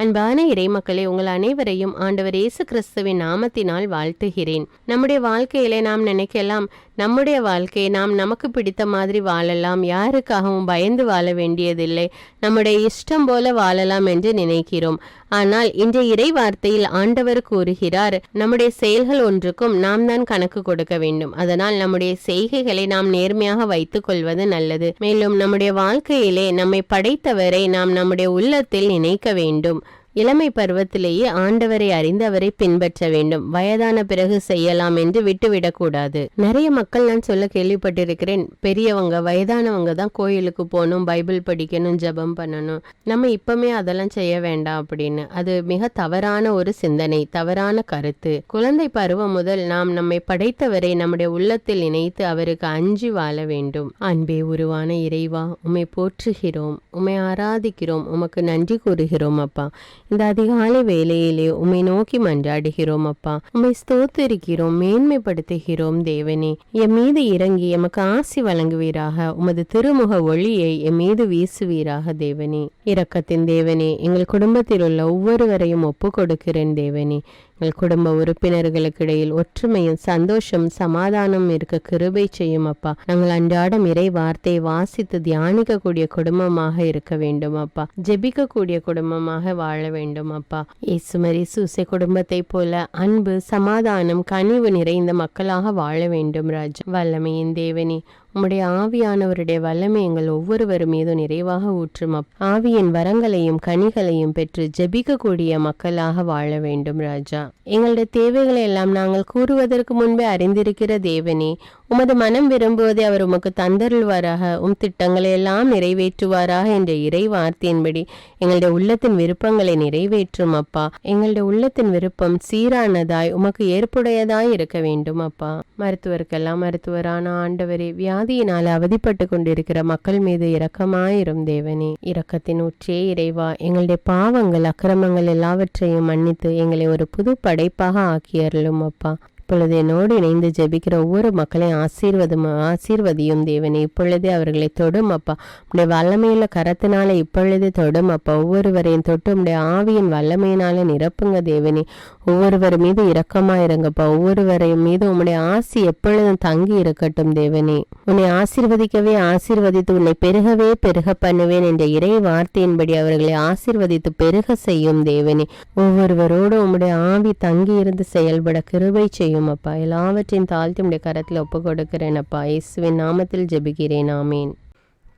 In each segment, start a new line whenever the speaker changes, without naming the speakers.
அன்பான இறைமக்களே உங்கள் அனைவரையும் ஆண்டவர் இயேசு கிறிஸ்துவின் நாமத்தினால் வாழ்த்துகிறேன். நம்முடைய வாழ்க்கையிலே நாம் நினைக்கலாம் நம்முடைய வாழ்க்கையை நாம் நமக்கு பிடித்த மாதிரி வாழலாம் யாருக்காகவும் பயந்து வாழ வேண்டியதில்லை. நம்முடைய இஷ்டம் போல வாழலாம் என்று நினைக்கிறோம். ஆனால் இன்றைய இறை வார்த்தையில் ஆண்டவர் கூறுகிறார் நம்முடைய செயல்கள் ஒன்றுக்கும் நாம் தான் கணக்கு கொடுக்க வேண்டும். அதனால் நம்முடைய செய்கைகளை நாம் நேர்மையாக வைத்துக் கொள்வது நல்லது. மேலும் நம்முடைய வாழ்க்கையிலே நம்மை படைத்தவரை நாம் நம்முடைய உள்ளத்தில் நினைக்க வேண்டும். இளமை பருவத்திலேயே ஆண்டவரை அறிந்தவரை பின்பற்ற வேண்டும். வயதான பிறகு செய்யலாம் என்று விட்டுவிடக்கூடாது. நிறைய மக்கள் நான் சொல்ல கேள்விப்பட்டிருக்கிறேன். பெரியவங்க வயதானவங்க தான் கோயிலுக்கு போகணும் பைபிள் படிக்கணும் ஜெபம் பண்ணணும். நம்ம இப்பவுமே அதெல்லாம் செய்ய வேண்டாம் அப்படின்னு. அது மிக தவறான ஒரு சிந்தனை தவறான கருத்து. குழந்தை பருவம் முதல் நாம் நம்மை படைத்தவரை நம்முடைய உள்ளத்தில் இணைத்து அவருக்கு அஞ்சி வாழ வேண்டும். அன்பே உருவான இறைவா உம்மை போற்றுகிறோம் உம்மை ஆராதிக்கிறோம் உமக்கு நன்றி கூறுகிறோம் அப்பா. இந்த அதிகாலை வேலையிலே உம்மை நோக்கி மன்றாடுகிறோம் அப்பா. உம்மை ஸ்தோத்திருக்கிறோம் மேன்மைப்படுத்துகிறோம் தேவனே. எம் மீது இறங்கி எமக்கு ஆசி வழங்குவீராக. உமது திருமுக ஒளியை எம் மீது வீசுவீராக தேவனே. இரக்கத்தின் தேவனே எங்கள் குடும்பத்தில் உள்ள ஒவ்வொருவரையும் ஒப்பு கொடுக்கிறேன் தேவனே. எங்கள் குடும்ப உறுப்பினர்களுக்கு இடையில் ஒற்றுமையும் சந்தோஷம் சமாதானம் இருக்க கிருபை செய்யும் அப்பா. நாங்கள் அன்றாடம் இறை வார்த்தையை வாசித்து தியானிக்கக்கூடிய குடும்பமாக இருக்க வேண்டும் அப்பா. ஜெபிக்கக்கூடிய குடும்பமாக வாழ வேண்டும் அப்பா. இயேசுமரி சூசை குடும்பத்தை போல அன்பு சமாதானம் கனிவு நிறைந்த மக்களாக வாழ வேண்டும் ராஜா. வல்லமையின் தேவனி உம்முடைய ஆவியானவருடைய வல்லமை எங்கள் ஒவ்வொருவர் மீதும் நிறைவாக ஊற்றும். அப்- ஆவியின் வரங்களையும் கனிகளையும் பெற்று ஜெபிக்கக்கூடிய மக்களாக வாழ வேண்டும் ராஜா. எங்களுடைய தேவைகளை எல்லாம் நாங்கள் கூறுவதற்கு முன்பே அறிந்திருக்கிற தேவனே உமது மனம் விரும்புவதை அவர் உமக்கு தந்தருள்வாராக. உம் திட்டங்களை எல்லாம் நிறைவேற்றுவாராக என்ற இறை வார்த்தையின்படி எங்களுடைய உள்ளத்தின் விருப்பங்களை நிறைவேற்றும் அப்பா. எங்களுடைய உள்ளத்தின் விருப்பம் சீரானதாய் உமக்கு ஏற்புடையதாய் இருக்க வேண்டும் அப்பா. மருத்துவருக்கெல்லாம் மருத்துவரான ஆண்டவரே வியாதியினால் அவதிப்பட்டு கொண்டிருக்கிற மக்கள் மீது இரக்கமாயிரும் தேவனே. இரக்கத்தின் உச்சே இறைவா எங்களுடைய பாவங்கள் அக்கிரமங்கள் எல்லாவற்றையும் மன்னித்து எங்களை ஒரு புது படைப்பாக ஆக்கியருளும் அப்பா. இப்பொழுது என்னோடு இணைந்து ஜெபிக்கிற ஒவ்வொரு மக்களையும் ஆசீர்வதும் ஆசீர்வதியும் தேவனே. இப்பொழுதே அவர்களை தொடும் அப்பா. உடைய வல்லமையுள்ள கரத்தினால இப்பொழுதே தொடும் அப்பா. ஒவ்வொருவரையும் தொட்டு உடைய ஆவியின் வல்லமையினால நிரப்புங்க தேவனே. ஒவ்வொருவர் மீது இரக்கமா இருங்கப்பா. ஒவ்வொருவரையும் மீது உம்முடைய ஆசி எப்பொழுதும் தங்கி இருக்கட்டும் தேவனே. உன்னை ஆசீர்வதிக்கவே ஆசீர்வதித்து உன்னை பெருகவே பெருக பண்ணுவேன் என்ற இறை வார்த்தையின்படி அவர்களை ஆசீர்வதித்து பெருக செய்யும் தேவனே. ஒவ்வொருவரோடு உம்முடைய ஆவி தங்கி இருந்து செயல்பட கிருபை செய்யும் அப்பா எல்லாவற்றையும் தாழ்த்தி உடைய கரத்தில் ஒப்பு கொடுக்கிறேன் அப்பா இயேசுவின் நாமத்தில் ஜெபிக்கிறேன். ஆமீன்.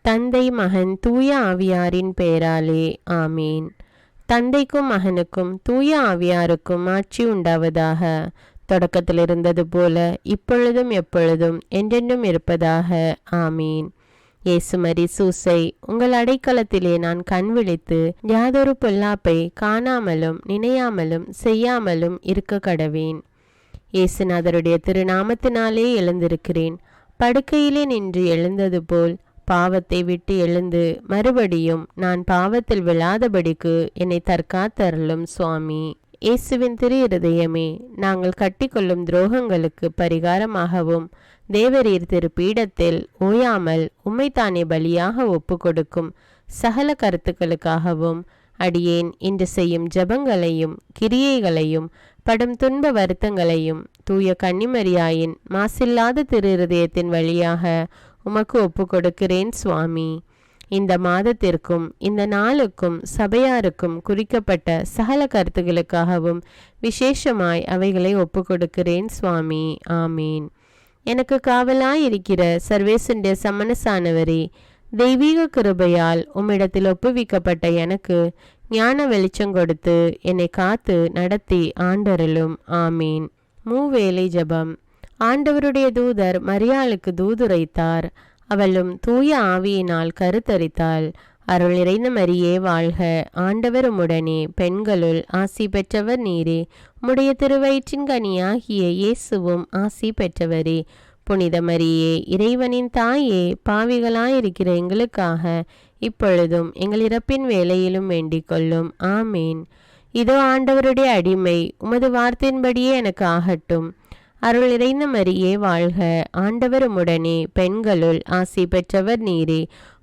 தந்தை மகன் தூய ஆவியாரின் பெயராலே. ஆமீன். தந்தைக்கும் மகனுக்கும் தூய ஆவியாருக்கும் ஆட்சி உண்டாவதாக. தொடக்கத்தில் இருந்தது போல இப்பொழுதும் எப்பொழுதும் என்றென்றும் இருப்பதாக. ஆமீன். இயேசுமரி சூசை உங்கள் அடைக்கலத்திலே நான் கண் விழித்து யாதொரு பொல்லாப்பை காணாமலும் நினையாமலும் செய்யாமலும் இருக்க கடவேன் இயேசுநாதருடைய திருநாமத்தினாலே எழுந்திருக்கிறேன். படுக்கையிலே நின்று எழுந்தது போல் பாவத்தை விட்டு எழுந்து மறுபடியும் நான் பாவத்தில் விழாதபடிக்கு என்னை தற்காத்தருளும் சுவாமி. இயேசுவின் திரு இருதயமே நாங்கள் கட்டிக்கொள்ளும் துரோகங்களுக்கு பரிகாரமாகவும் தேவரீர் திரு பீடத்தில் ஓயாமல் உம்மைத்தானே பலியாக ஒப்பு கொடுக்கும் சகல கருத்துக்களுக்காகவும் அடியேன் இன்று செய்யும் ஜெபங்களையும் கிரியைகளையும் படும் துன்ப வருத்தங்களையும் தூய கன்னிமரியாயின் மாசில்லாத திரு வழியாக உமக்கு ஒப்பு கொடுக்கிறேன் சுவாமி. இந்த மாதத்திற்கும் இந்த நாளுக்கும் சபையாருக்கும் குறிக்கப்பட்ட சகல கருத்துகளுக்காகவும் விசேஷமாய் அவைகளை ஒப்பு கொடுக்கிறேன் சுவாமி. ஆமீன். எனக்கு காவலாயிருக்கிற சர்வேசுண்டிய சமணசானவரே தெய்வீக கிருபையால் உம்மிடத்தில் ஒப்புவிக்கப்பட்ட எனக்கு ஞான வெளிச்சம் கொடுத்து என்னை காத்து நடத்தி ஆண்டருளும். ஆமீன். மூவேலை ஜெபம். ஆண்டவருடைய தூதர் மரியாளுக்கு தூதுரைத்தார். அவளும் தூய ஆவியினால் கருத்தரித்தாள். அருள் நிறைந்த மரியே வாழ்க. ஆண்டவர் உடனே பெண்களுள் ஆசி பெற்றவர் நீரே. முடைய திருவயிற்றின் கனியாகிய இயேசுவும் ஆசி பெற்றவரே. புனித மரியே இறைவனின் தாயே பாவிகளாயிருக்கிற எங்களுக்காக இப்பொழுதும் எங்கள் இறப்பின் வேலையிலும் வேண்டிக் கொள்ளும். ஆமீன். இதோ ஆண்டவருடைய அடிமை உமது வார்த்தையின்படியே எனக்கு ஆகட்டும். அருள் இறைந்த மரியே வாழ்க. ஆண்டவர் உடனே பெண்களுள் ஆசி பெற்றவர் நீரே.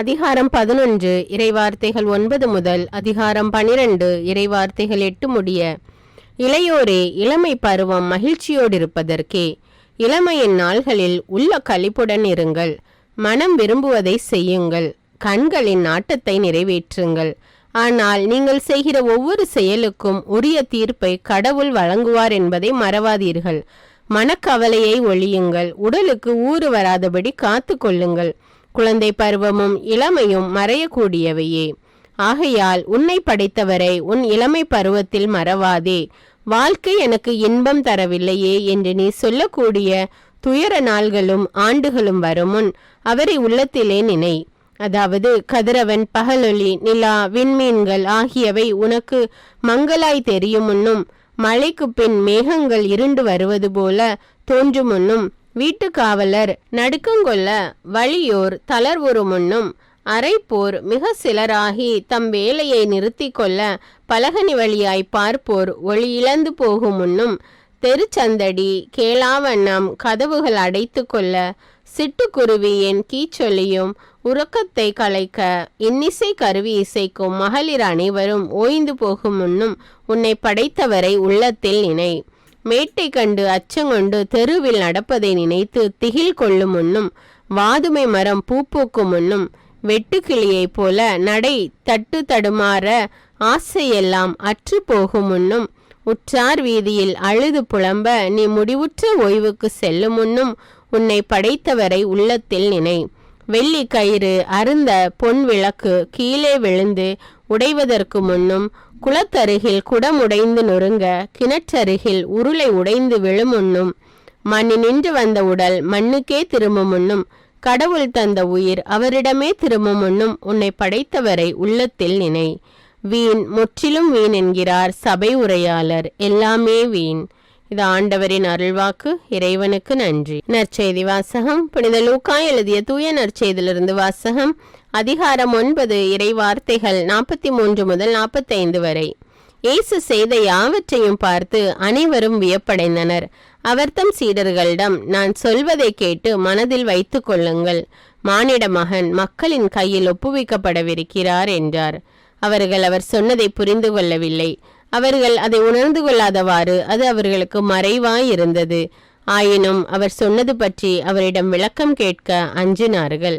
அதிகாரம் பதினொன்று இறைவார்த்தைகள் ஒன்பது முதல் அதிகாரம் பனிரெண்டு இறைவார்த்தைகள் எட்டு முடிய இளையோரே இளமை பருவம் மகிழ்ச்சியோடு இருப்பதற்கே இளமையின் நாள்களில் உள்ள கழிப்புடன் இருங்கள். மனம் விரும்புவதை செய்யுங்கள். கண்களின் நாட்டத்தை நிறைவேற்றுங்கள். ஆனால் நீங்கள் செய்கிற ஒவ்வொரு செயலுக்கும் உரிய தீர்ப்பை கடவுள் வழங்குவார் என்பதை மறவாதீர்கள். மனக்கவலையை ஒழியுங்கள். உடலுக்கு ஊறு வராதபடி காத்து கொள்ளுங்கள். குழந்தை பருவமும் இளமையும் மறையக்கூடியவையே. ஆகையால் உன்னை படைத்தவரை உன் இளமை பருவத்தில் மறவாதே. வாழ்க்கை எனக்கு இன்பம் தரவில்லையே என்று நீ சொல்லக்கூடிய துயர நாள்களும் ஆண்டுகளும் வருமுன் அவரை உள்ளத்திலே நினை. அதாவது கதிரவன் பகலொளி நிலா விண்மீன்கள் ஆகியவை உனக்கு மங்களாய் தெரியும் முன்னும் மழைக்கு பின் மேகங்கள் இருண்டு வருவது போல தோன்றும் முன்னும் வீட்டு காவலர் நடுக்கங்கொள்ள வழியோர் தளர்வுறு முன்னும் அரைப்போர் மிக சிலராகி தம் வேலையை நிறுத்தி கொள்ள பலகனி வழியாய் பார்ப்போர் ஒளி இழந்து போகும் முன்னும் தெருச்சந்தடி கேளாவண்ணம் கதவுகள் அடைத்து கொள்ள சிட்டுக்குருவியின் கீச்சொலியும் உறக்கத்தை கலைக்க இன்னிசை கருவி இசைக்கும் மகளிர் அனைவரும் ஓய்ந்து போகும் முன்னும் உன்னை படைத்தவரை உள்ளத்தில் நினை. மேட்டை கண்டு அச்சங்கொண்டு தெருவில் நடப்பதை நினைத்து திகில் கொள்ளும் முன்னும் வாதுமை மரம் பூ பூக்கும் முன்னும் வெட்டுக்கிளியைப் போல நடை தட்டு தடுமாற ஆசையெல்லாம் அற்று போகும் முன்னும் உற்றார் வீதியில் அழுது புலம்ப நீ முடிவுற்ற ஓய்வுக்கு செல்லும் முன்னும் உன்னை படைத்தவரை உள்ளத்தில் நினை. வெள்ளி கயிறு அருந்த பொன் விளக்கு கீழே விழுந்து உடைவதற்கு முன்னும் குளத்தருகில் குடம் உடைந்து நொறுங்க கிணற்றருகில் உருளை உடைந்து விழுமுன்னும் மண்ணி நின்று வந்த உடல் மண்ணுக்கே திரும்பும் முன்னும் கடவுள் தந்த உயிர் அவரிடமே திரும்பும் உன்னை படைத்தவரை உள்ளத்தில் நினை. வீண் முற்றிலும் வீண் என்கிறார் சபை உரையாளர். எல்லாமே வீண். இது ஆண்டவரின் அருள்வாக்கு. இறைவனுக்கு நன்றி. நற்செய்தி வாசகம். புனித லூக்கா எழுதிய தூய நற்செய்தியிலிருந்து வாசகம். அதிகாரம் ஒன்பது இறை வார்த்தைகள் நாற்பத்தி மூன்று முதல் நாற்பத்தைந்து வரை. இயேசு செய்த யாவற்றையும் பார்த்து அனைவரும் வியப்படைந்தனர். அவர்தம் சீடர்களிடம் நான் சொல்வதை கேட்டு மனதில் வைத்து கொள்ளுங்கள். மானிட மகன் மக்களின் கையில் ஒப்புவிக்கப்படவிருக்கிறார் என்றார். அவர்கள் அவர் சொன்னதை புரிந்து கொள்ளவில்லை. அவர்கள் அதை உணர்ந்து கொள்ளாதவாறு அது அவர்களுக்கு மறைவாய் இருந்தது ஆயினும் அவர் சொன்னது பற்றி அவரிடம் விளக்கம் கேட்க அஞ்சினார்கள்.